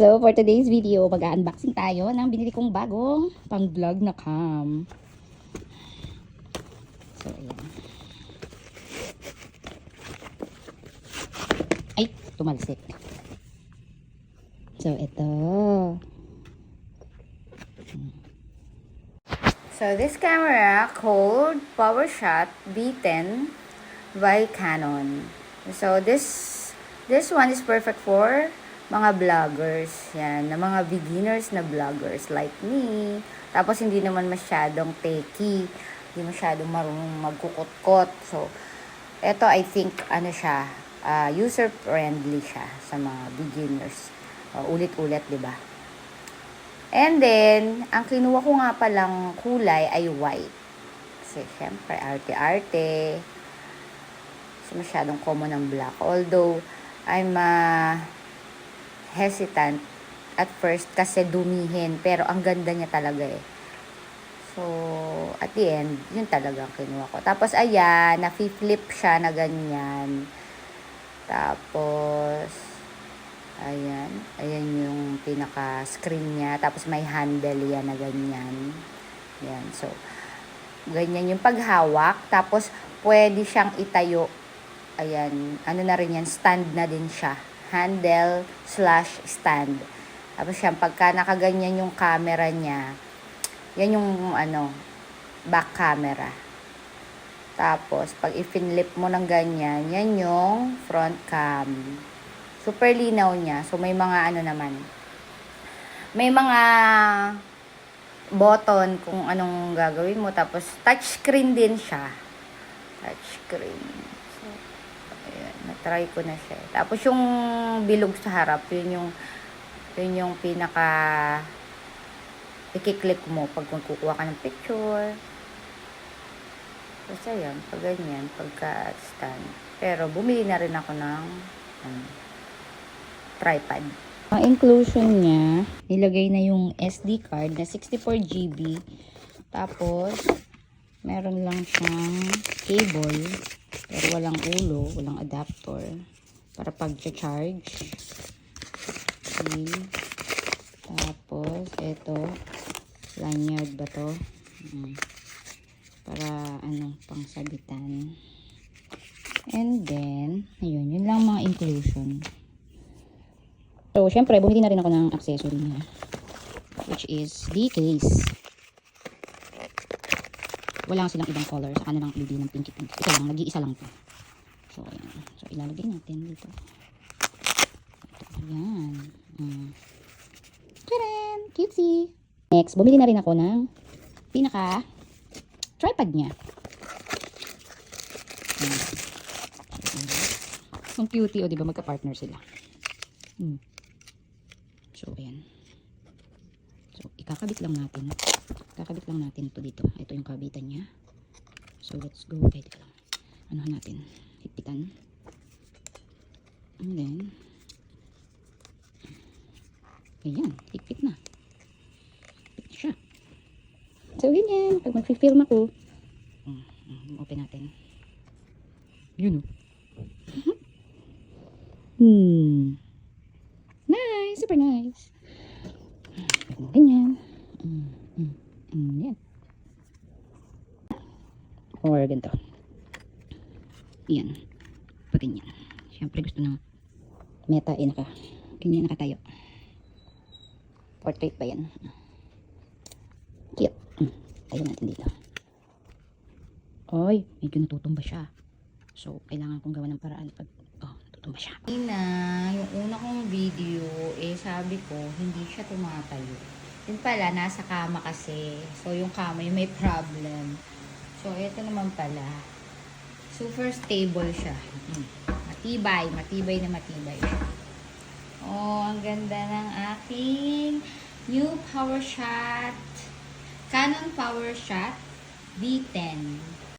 So, for today's video, mag-unboxing tayo ng binili kong bagong pang-vlog na cam. So, ayan. Ay, tumalsik. So, ito. So, this camera called PowerShot B10 by Canon. So, this this one is perfect for mga vloggers. Yan, na mga beginners na vloggers like me. Tapos, hindi naman masyadong techy. Hindi masyadong marunong magkukot-kot. So, ito, I think, ano siya, ah, user-friendly siya sa mga beginners. Uh, ulit-ulit, di ba? And then, ang kinuha ko nga palang kulay ay white. Kasi, syempre, arte-arte. Kasi masyadong common ang black. Although, I'm uh, hesitant at first kasi dumihin. Pero, ang ganda niya talaga eh. So, at the end, yun talaga ang kinuha ko. Tapos, ayan, na-flip siya na ganyan. Tapos, ayan, ayan yung pinaka-screen niya. Tapos, may handle yan na ganyan. Yan, so, ganyan yung paghawak. Tapos, pwede siyang itayo. Ayan, ano na rin yan, stand na din siya. Handle slash stand. Tapos, yan, pagka nakaganyan yung camera niya, yan yung, ano, back camera. Tapos, pag i-finlip mo ng ganyan, yan yung front cam. Super linaw niya. So, may mga ano naman. May mga button kung anong gagawin mo. Tapos, touchscreen din siya. Touchscreen. So, ayan. Na-try ko na siya. Tapos, yung bilog sa harap, yun yung, yun yung pinaka ikiklik mo pag magkukuha ka ng picture. Basta yan, pag ganyan, pagka stand. Pero bumili na rin ako ng ano, tripod. Ang inclusion niya, nilagay na yung SD card na 64GB. Tapos, meron lang siyang cable, pero walang ulo, walang adapter, para pag-charge. Okay. Tapos, ito, lanyard ba to? Mm. Para, ano, pang sabitan. And then, ayun, yun lang mga inclusion. So, syempre, bumili na rin ako ng accessory niya. Which is the case. Wala silang ibang color. Sa kanilang bibili ng pinky pink. Ito lang, nag-iisa lang to. So, ayan. So, ilalagay natin dito. Ito, ayan. Mm. Tadaan! Cutesy! Next, bumili na rin ako ng pinaka tripod niya. Ayan. Ang cutie, o diba magka-partner sila. Hmm. So, ayan. So, ikakabit lang natin. Kakabit lang natin ito dito. Ito yung kabitan niya. So, let's go. Ay, teka lang. Anuhan natin. Higpitan. And then, ayan. Higpit na. Higpit na siya. So, ganyan. Pag mag-film ako, mm, open natin. Yun o. hmm. Nice. Super nice. Ganyan. Mm, mm, mm, yan. Or ganito. Yan. Pag ganyan. Siyempre gusto ng meta eh naka ganyan nakatayo. Portrait pa yan. Cute. Mm, tayo natin dito. Oy, medyo natutumba siya. So, kailangan kong gawa ng paraan pag oh, natutumba siya. Ina, yung una kong video, eh sabi ko, hindi siya tumatayo. Yun pala, nasa kama kasi. So, yung kama yung may problem. So, ito naman pala. Super stable siya. Mm. Matibay, matibay na matibay. Oh, ang ganda ng aking new power shot. Canon power shot B10.